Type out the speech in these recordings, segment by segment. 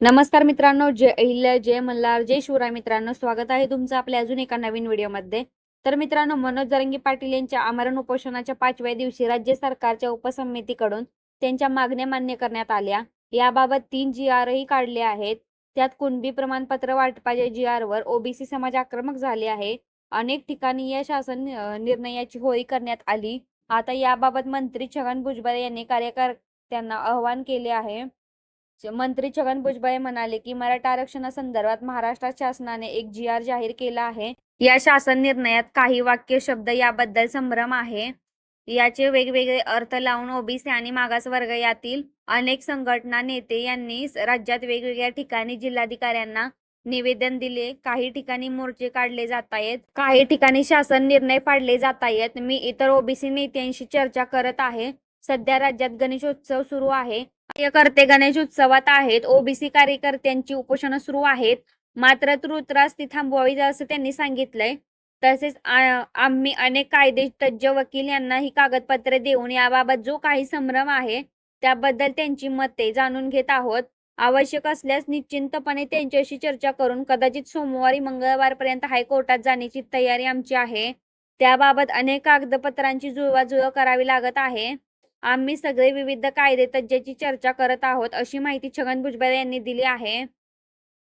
नमस्कार मित्रांनो जय अहिल्या जय मल्हार जय शिवराय मित्रांनो स्वागत आहे तुमचं आपल्या अजून एका नवीन व्हिडिओमध्ये. तर मित्रांनो मनोज जरंगी पाटील यांच्या आमरण उपोषणाच्या पाचव्या दिवशी राज्य सरकारच्या उपसमितीकडून त्यांच्या मागण्या मान्य करण्यात आल्या. याबाबत तीन जी आरही काढले आहेत. त्यात कुणबी प्रमाणपत्र वाटपाच्या जी आरवर ओबीसी समाज आक्रमक झाले आहे. अनेक ठिकाणी या शासन निर्णयाची होळी करण्यात आली. आता याबाबत मंत्री छगन भुजबळ यांनी कार्यकर्त्यांना आवाहन केले आहे. मंत्री छगन भुजबळ म्हणाले की मराठा आरक्षणासंदर्भात महाराष्ट्र शासनाने एक जी आर जाहीर केला आहे. या शासन निर्णयात काही वाक्य शब्द याबद्दल संभ्रम आहे. याचे वेगवेगळे अर्थ लावून ओबीसी आणि मागासवर्ग यातील अनेक संघटना नेते यांनी राज्यात वेगवेगळ्या ठिकाणी जिल्हाधिकाऱ्यांना निवेदन दिले. काही ठिकाणी मोर्चे काढले जात आहेत. काही ठिकाणी शासन निर्णय पाडले जात आहेत. मी इतर ओबीसी नेत्यांशी चर्चा करत आहे. सध्या राज्यात गणेशोत्सव सुरू आहे. कार्यकर्ते गणेश उत्सवात आहेत. ओबीसी कार्यकर्त्यांची उपोषण सुरू आहेत. मात्र तृत्रास ती थांबवावी असं त्यांनी सांगितलंय. तसेच आम्ही अनेक कायदे तज्ज्ञ वकील यांना ही कागदपत्रे देऊन याबाबत जो काही संभ्रम आहे त्याबद्दल त्यांची मते जाणून घेत आहोत. आवश्यक असल्यास निश्चिंतपणे त्यांच्याशी चर्चा करून कदाचित सोमवारी मंगळवारपर्यंत हायकोर्टात जाण्याची तयारी आमची आहे. त्याबाबत अनेक कागदपत्रांची जुळवाजुळव करावी लागत आहे. आम्ही सगळे विविध कायदे तज्ज्ञाची चर्चा करत आहोत अशी माहिती छगन भुजबळ यांनी दिली आहे.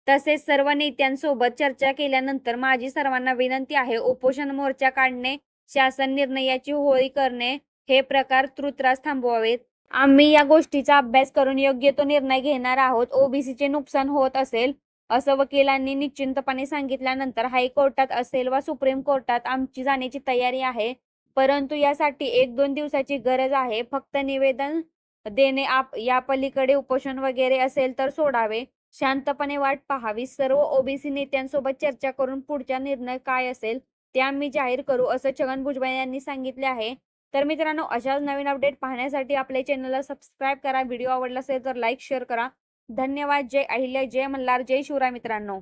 तसेच सर्व नेत्यांसोबत चर्चा केल्यानंतर माझी सर्वांना विनंती आहे उपोषण मोर्चा काढणे शासन निर्णयाची होळी करणे हे प्रकार तृत्रास थांबवावेत. आम्ही या गोष्टीचा अभ्यास करून योग्य तो निर्णय घेणार आहोत. ओबीसीचे नुकसान होत असेल असं वकिलांनी निश्चिंतपणे सांगितल्यानंतर हायकोर्टात असेल वा सुप्रीम कोर्टात आमची जाण्याची तयारी आहे. परंतु यासाठी एक दोन दिवसाची गरज आहे. फक्त निवेदन देणे आप या पलीकडे उपोषण वगैरे असेल तर सोडावे. शांतपणे वाट पाहावी. सर्व ओबीसी नेत्यांसोबत चर्चा करून पुढचा निर्णय काय असेल ते आम्ही जाहीर करू असं छगन भुजबळ यांनी सांगितले आहे. तर मित्रांनो अशाच नवीन अपडेट पाहण्यासाठी आपल्या चॅनलला सबस्क्राईब करा. व्हिडिओ आवडला असेल तर लाईक शेअर करा. धन्यवाद. जय अहिल्या. जय मल्हार. जय शिवराय मित्रांनो.